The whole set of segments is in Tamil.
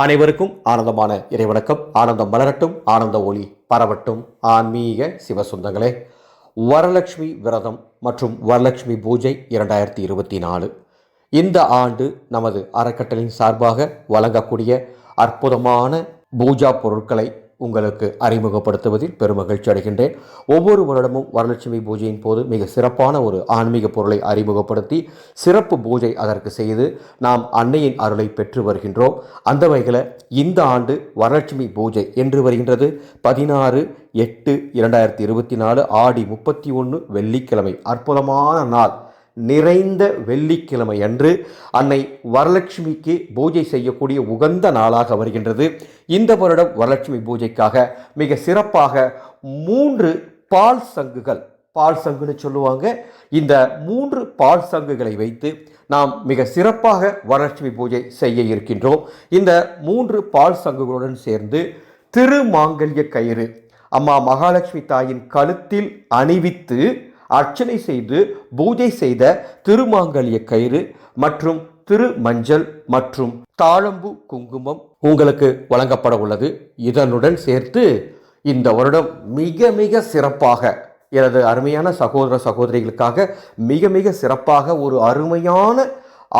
அனைவருக்கும் ஆனந்தமான இறைவணக்கம். ஆனந்தம் மலரட்டும் ஆனந்த ஒளி பரவட்டும். ஆன்மீக சிவசுந்தங்களே வரலட்சுமி விரதம் மற்றும் வரலட்சுமி பூஜை இரண்டாயிரத்தி இருபத்தி நாலு. இந்த ஆண்டு நமது அறக்கட்டளின் சார்பாக வழங்கக்கூடிய அற்புதமான பூஜா பொருட்களை உங்களுக்கு அறிமுகப்படுத்துவதில் பெருமகிழ்ச்சி அடைகின்றேன். ஒவ்வொரு வருடமும் வரலட்சுமி பூஜையின் போது மிக சிறப்பான ஒரு ஆன்மீக பொருளை அறிமுகப்படுத்தி சிறப்பு பூஜை அதற்கு செய்து நாம் அன்னையின் அருளை பெற்று வருகின்றோம். அந்த வகையில் இந்த ஆண்டு வரலட்சுமி பூஜை என்று வருகின்றது. பதினாறு எட்டு இரண்டாயிரத்தி இருபத்தி நாலு ஆடி முப்பத்தி ஒன்று வெள்ளிக்கிழமை. அற்புதமான நாள். நிறைந்த வெள்ளிக்கிழமை அன்று அன்னை வரலட்சுமிக்கு பூஜை செய்யக்கூடிய உகந்த நாளாக வருகின்றது. இந்த வருடம் வரலட்சுமி பூஜைக்காக மிக சிறப்பாக மூன்று பால் சங்குகள் பால் சங்குன்னு சொல்லுவாங்க. இந்த மூன்று பால் சங்குகளை வைத்து நாம் மிக சிறப்பாக வரலட்சுமி பூஜை செய்ய இருக்கின்றோம். இந்த மூன்று பால் சங்குகளுடன் சேர்ந்து திருமாங்கல்ய கயிறு அம்மா மகாலட்சுமி தாயின் கழுத்தில் அணிவித்து அர்ச்சனை செய்து பூஜை செய்த திருமாங்கல்ய கயிறு மற்றும் திரு மஞ்சள் மற்றும் தாழம்பு குங்குமம் உங்களுக்கு வழங்கப்பட உள்ளது. இதனுடன் சேர்த்து இந்த வருடம் மிக மிக சிறப்பாக எனது அருமையான சகோதர சகோதரிகளுக்காக மிக மிக சிறப்பாக ஒரு அருமையான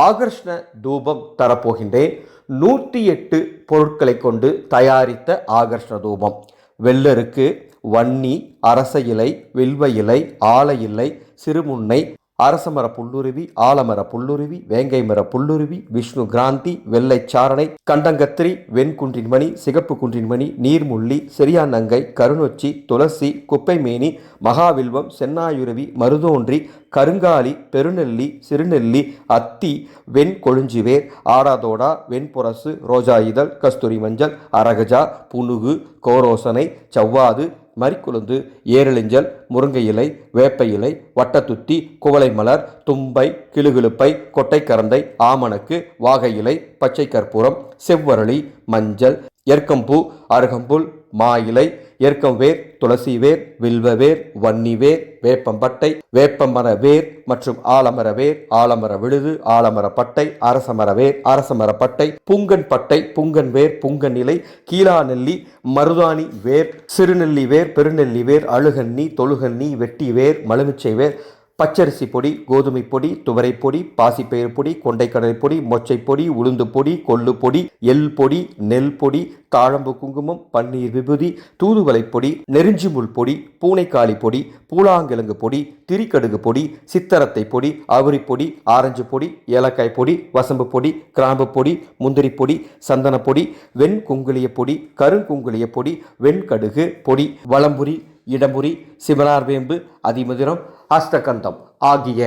ஆகர்ஷ்ண தூபம் தரப்போகின்றேன். நூற்றி எட்டு பொருட்களை கொண்டு தயாரித்த ஆகர்ஷ்ண தூபம். வெள்ளருக்கு வன்னி அரச இலை வில்வ இலை ஆல இலை சிறுமுன்னை அரசமர புல்லுருவி ஆலமர புல்லுருவி வேங்கை மர புல்லுருவி விஷ்ணு கிராந்தி வெள்ளை சாரணை கண்டங்கத்திரி வெண்குன்றின்மணி சிகப்பு குன்றின்மணி நீர்முள்ளி செரியாநங்கை கருணொச்சி துளசி குப்பைமேனி மகாவில்வம் சென்னாயுருவி மருதோன்றி கருங்காலி பெருநெல்லி சிறுநெல்லி அத்தி வெண் கொழுஞ்சிவேர் ஆடாதோடா வெண்புரசு ரோஜா இதழ் கஸ்தூரி மஞ்சள் அரகஜா புனுகு கோரோசனை சவ்வாது மறிக்குழுந்து ஏரளிஞ்சல் முருங்கை இலை வேப்ப இலை வட்டத்துத்தி குவளை மலர் தும்பை கிளுகிழுப்பை கொட்டைக்கரந்தை ஆமணக்கு வாகை இலை பச்சை கற்பூரம் செவ்வரளி மஞ்சள் எர்க்கம்பூ அருகம்புல் மா இலை ஏற்கம் வேர் துளசி வேர் வில்வ வேர் வன்னி வேர் வேப்பம்பட்டை வேப்பமர வேர் மற்றும் ஆலமர வேர் ஆலமர விழுது ஆலமர பட்டை அரசமர வேர் அரசமர பட்டை புங்கன் பட்டை புங்கன் வேர் புங்கன் இலை கீழா நெல்லி மருதாணி வேர் சிறுநெல்லி வேர் பெருநெல்லி வேர் அழுகன்னி தொழுகன்னி வெட்டி வேர் மலுமிச்சை வேர் பச்சரிசி பொடி கோதுமை பொடி துவரை பொடி பாசிப்பயிறு பொடி கொண்டைக்கடலை பொடி மொச்சை பொடி உளுந்து பொடி கொள்ளு பொடி எள் பொடி நெல் பொடி தாழம்பு குங்குமம் பன்னீர் விபூதி தூதுவளை பொடி நெருஞ்சிமுள் பொடி பூனைக்காளி பொடி பூலாங்கிழங்கு பொடி திரிக்கடுகு பொடி சித்தரத்தை பொடி அவுரி பொடி ஆரஞ்சு பொடி ஏலக்காய் பொடி வசம்பு பொடி கிராம்பு பொடி முந்திரி பொடி சந்தன பொடி வெண் குங்குளிய பொடி கருங்குங்குளிய பொடி வெண்கடுகு பொடி வளம்புரி இடமுறி சிவனார்வேம்பு அதிமதுரம் அஸ்தகந்தம் ஆகிய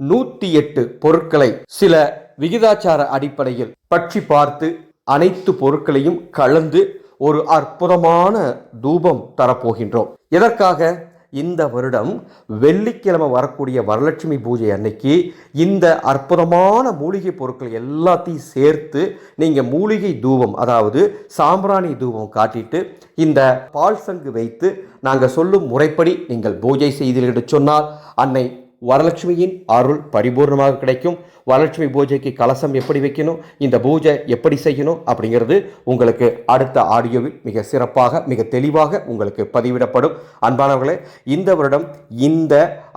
நூற்றி எட்டு பொருட்களை சில விகிதாச்சார அடிப்படையில் பற்றி பார்த்து அனைத்து பொருட்களையும் கலந்து ஒரு அற்புதமான தூபம் தரப்போகின்றோம். எதற்காக? இந்த வருடம் வெள்ளிக்கிழமை வரக்கூடிய வரலட்சுமி பூஜை அன்னைக்கு இந்த அற்புதமான மூலிகை பொருட்கள் எல்லாத்தையும் சேர்த்து நீங்கள் மூலிகை தூபம் அதாவது சாம்பிராணி தூபம் காட்டிட்டு இந்த பால் சங்கு வைத்து நாங்கள் சொல்லும் முறைப்படி நீங்கள் பூஜை செய்தீர்கள் என்று சொன்னால் அன்னை வரலட்சுமியின் அருள் பரிபூர்ணமாக கிடைக்கும். வரலட்சுமி பூஜைக்கு கலசம் எப்படி வைக்கணும்? இந்த பூஜை எப்படி செய்யணும்? அப்படிங்கிறது உங்களுக்கு அடுத்த ஆடியோவில் மிக சிறப்பாக மிக தெளிவாக உங்களுக்கு பதிவிடப்படும். அன்பானவர்களே இந்த வருடம் இந்த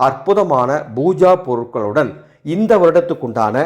அற்புதமான பூஜா பொருட்களுடன் இந்த வருடத்துக்குண்டான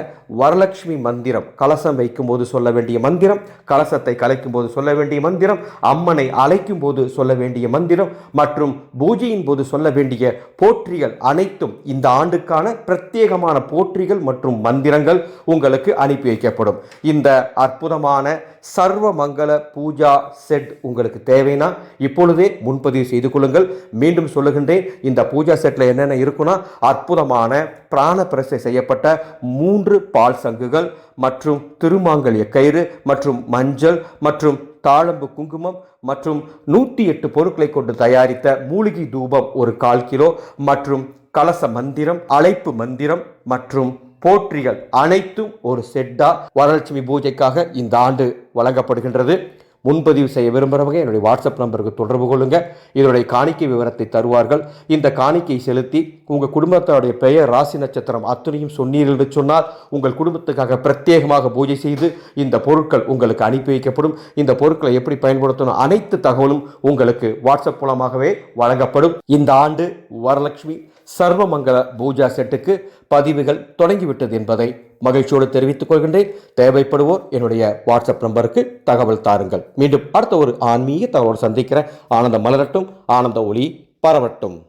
வரலட்சுமி மந்திரம் கலசம் வைக்கும்போது சொல்ல வேண்டிய மந்திரம் கலசத்தை கலைக்கும் போது சொல்ல வேண்டிய மந்திரம் அம்மனை அழைக்கும் போது சொல்ல வேண்டிய மந்திரம் மற்றும் பூஜையின் போது சொல்ல வேண்டிய போற்றிகள் அனைத்தும் இந்த ஆண்டுக்கான பிரத்யேகமான போற்றிகள் மற்றும் மந்திரங்கள் உங்களுக்கு அனுப்பி வைக்கப்படும். இந்த அற்புதமான சர்வ மங்கள பூஜா செட் உங்களுக்கு தேவைன்னா இப்பொழுதே முன்பதிவு செய்து கொள்ளுங்கள். மீண்டும் சொல்லுகின்றேன் இந்த பூஜா செட்டில் என்னென்ன இருக்குன்னா அற்புதமான பிராண பிரசை செய்யப்பட்ட மூன்று பால் சங்குகள் மற்றும் திருமாங்கல்ய கயிறு மற்றும் மஞ்சள் மற்றும் தாழம்பு குங்குமம் மற்றும் நூற்றி எட்டு பொருட்களை கொண்டு தயாரித்த மூலிகை தூபம் ஒரு கால் கிலோ மற்றும் கலச மந்திரம் அழைப்பு மந்திரம் மற்றும் போற்றிகள் அனைத்தும் ஒரு செட்டா வரலட்சுமி பூஜைக்காக இந்த ஆண்டு வழங்கப்படுகின்றது. முன்பதிவு செய்ய விரும்புகிறவங்க என்னுடைய வாட்ஸ்அப் நம்பருக்கு தொடர்பு கொள்ளுங்கள் இதனுடைய காணிக்கை விவரத்தை தருவார்கள். இந்த காணிக்கை செலுத்தி உங்கள் குடும்பத்தோடைய பெயர் ராசி நட்சத்திரம் அத்தனையும் சொன்னீர்கள் என்று சொன்னால் உங்கள் குடும்பத்துக்காக பிரத்யேகமாக பூஜை செய்து இந்த பொருட்கள் உங்களுக்கு அனுப்பி வைக்கப்படும். இந்த பொருட்களை எப்படி பயன்படுத்தணும்? அனைத்து தகவலும் உங்களுக்கு வாட்ஸ்அப் மூலமாகவே வழங்கப்படும். இந்த ஆண்டு வரலட்சுமி சர்வமங்கல பூஜா செட்டுக்கு பதிவுகள் தொடங்கிவிட்டது என்பதை மகிழ்ச்சியோடு தெரிவித்துக் கொள்கின்றேன். தேவைப்படுவோர் என்னுடைய வாட்ஸ்அப் நம்பருக்கு தகவல் தாருங்கள். மீண்டும் அடுத்த ஒரு ஆன்மீக தகவலோடு சந்திக்கிற ஆனந்த மலரட்டும் ஆனந்த ஒளி பரவட்டும்.